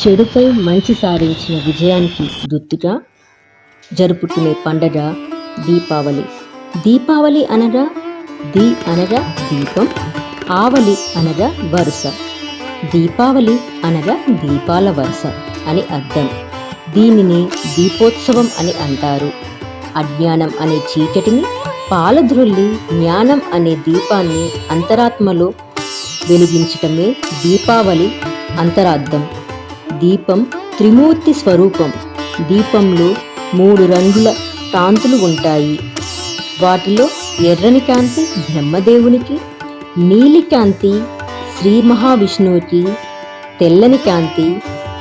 చెడుపై మంచి సాధించిన విజయానికి గుర్తుగా జరుపుకునే పండగ దీపావళి. దీపావళి అనగా దీ అనగా దీపం ఆవలి అనగా వరుస దీపావళి అనగా దీపాల వరుస అని అర్థం. దీనిని దీపోత్సవం అని అంటారు. అజ్ఞానం అనే చీకటిని పాలద్రొల్లి జ్ఞానం అనే దీపాన్ని అంతరాత్మలో వెలిగించటమే దీపావళి అంతరార్థం. దీపం త్రిమూర్తి స్వరూపం. దీపంలో మూడు రంగుల కాంతులు ఉంటాయి. వాటిలో ఎర్రని కాంతి బ్రహ్మదేవునికి నీలి కాంతి శ్రీ మహావిష్ణువుకి తెల్లని కాంతి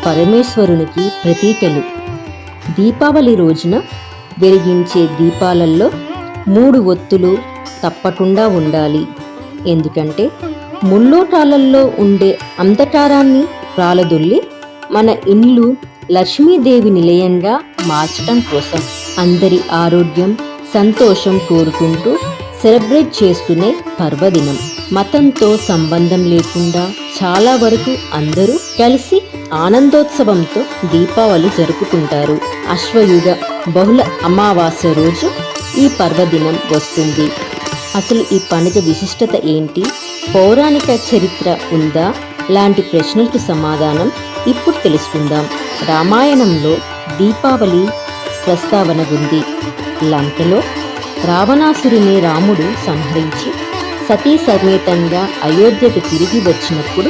పరమేశ్వరునికి ప్రతీకలు. దీపావళి రోజున వెలిగించే దీపాలలో మూడు ఒత్తులు తప్పకుండా ఉండాలి. ఎందుకంటే ముల్లోటాలల్లో ఉండే అంధకారాన్ని ప్రాలదొల్లి మన ఇల్లు లక్ష్మీదేవి నిలయంగా మార్చడం కోసం అందరి ఆరోగ్యం సంతోషం కోరుకుంటూ సెలబ్రేట్ చేసుకునే పర్వదినం. మతంతో సంబంధం లేకుండా చాలా వరకు అందరూ కలిసి ఆనందోత్సవంతో దీపావళి జరుపుకుంటారు. అశ్వయుగ బహుళ అమావాస్య రోజు ఈ పర్వదినం వస్తుంది. అసలు ఈ పండుగ విశిష్టత ఏంటి? పౌరాణిక చరిత్ర ఉందా? లాంటి ప్రశ్నలకు సమాధానం ఇప్పుడు తెలుసుకుందాం. రామాయణంలో దీపావళి ప్రస్తావన ఉంది. లంకలో రావణాసురుని రాముడు సంహరించి సతీ సమేతంగా అయోధ్యకు తిరిగి వచ్చినప్పుడు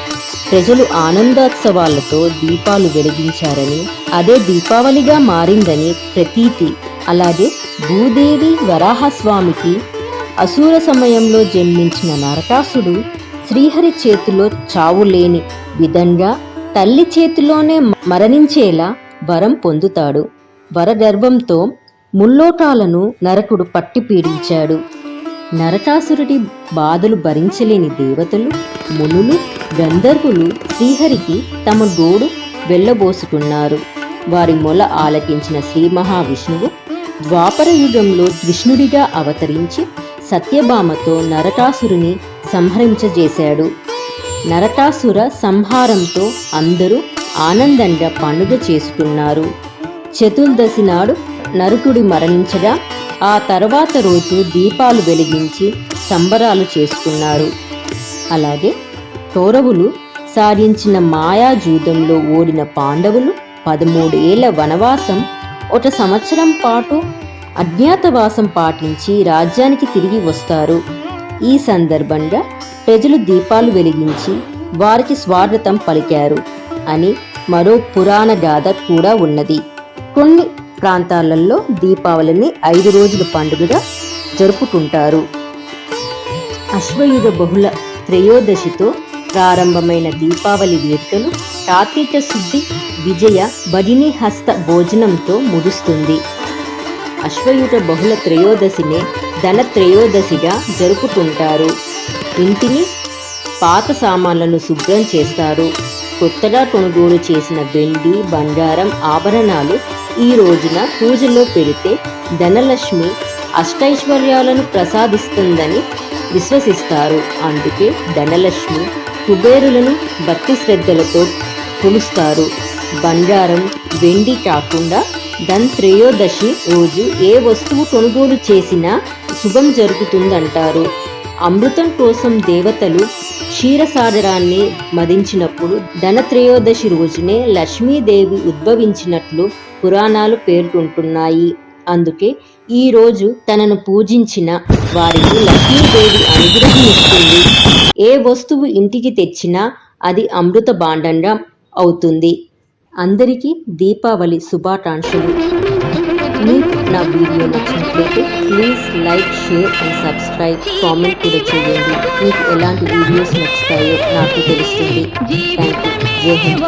ప్రజలు ఆనందోత్సవాలతో దీపాలు వెలిగించారని అదే దీపావళిగా మారిందని ప్రతీతి అలాగే భూదేవి వరాహస్వామికి అసూర సమయంలో జన్మించిన నరకాసుడు శ్రీహరి చేతిలో చావు లేని విధంగా తల్లి చేతిలోనే మరణించేలా వరం పొందుతాడు. వరగర్భంతో ముల్లోటాలను నరకుడు పట్టి పీడించాడు. నరకాసురుడి బాధలు భరించలేని దేవతలు మునులు గంధర్వులు శ్రీహరికి తమ గోడు వెళ్ళబోసుకున్నారు. వారి మొల ఆలకించిన శ్రీ మహావిష్ణువు ద్వాపర యుగంలో కృష్ణుడిగా అవతరించి సత్యభామతో నరకాసురుని సంహరించజేశాడు. నరకాసుర సంహారంతో అందరూ ఆనందంగా పండుగ చేసుకున్నారు. చతుర్దశి నాడు నరకుడి మరణించగా ఆ తర్వాత రోజు దీపాలు వెలిగించి సంబరాలు చేసుకున్నారు. అలాగే కౌరవులు సాధించిన మాయాజూదంలో ఓడిన పాండవులు పదమూడేళ్ళ వనవాసం ఒక సంవత్సరం పాటు అజ్ఞాతవాసం పాటించి రాజ్యానికి తిరిగి వస్తారు. ఈ సందర్భంగా ప్రజలు దీపాలు వెలిగించి వారికి స్వాగతం పలికారు అని మరో పురాణ గాథ కూడా ఉన్నది. కొన్ని ప్రాంతాలలో దీపావళిని ఐదు రోజుల పండుగగా జరుపుకుంటారు. అశ్వయుధ బహుళ త్రయోదశితో ప్రారంభమైన దీపావళి వేడుకలు కార్తీక శుద్ధి విజయ బడిని హస్త భోజనంతో ముగుస్తుంది. అశ్వయుధ బహుళ త్రయోదశినే ధన త్రయోదశిగా జరుపుకుంటారు. ఇంటిని పాత సామాన్లను శుభ్రం చేస్తారు. కొత్తగా కొనుగోలు చేసిన వెండి బంగారం ఆభరణాలు ఈ రోజున పూజలో పెడితే ధనలక్ష్మి అష్టైశ్వర్యాలను ప్రసాదిస్తుందని విశ్వసిస్తారు. అందుకే ధనలక్ష్మి కుబేరులను భక్తి శ్రద్ధలతో కొలుస్తారు. బంగారం వెండి కాకుండా ధన్ త్రయోదశి రోజు ఏ వస్తువు కొనుగోలు చేసినా శుభం జరుగుతుందంటారు. అమృతం కోసం దేవతలు క్షీరసాగరాన్ని మదించినప్పుడు ధనత్రయోదశి రోజునే లక్ష్మీదేవి ఉద్భవించినట్లు పురాణాలు పేర్కొంటున్నాయి. అందుకే ఈ రోజు తనను పూజించిన వారికి లక్ష్మీదేవి అనుగ్రహం ఇస్తుంది. ఏ వస్తువు ఇంటికి తెచ్చినా అది అమృత భాండంగా అవుతుంది. అందరికీ దీపావళి శుభాకాంక్షలు. మీకు నా వీడియో నచ్చినట్లయితే please like share and subscribe. Comment కూడా చేయండి. మీకు ఎలాంటి వీడియోస్ నచ్చుతాయో నాకు తెలుస్తుంది. థ్యాంక్ యూ జై హింద్.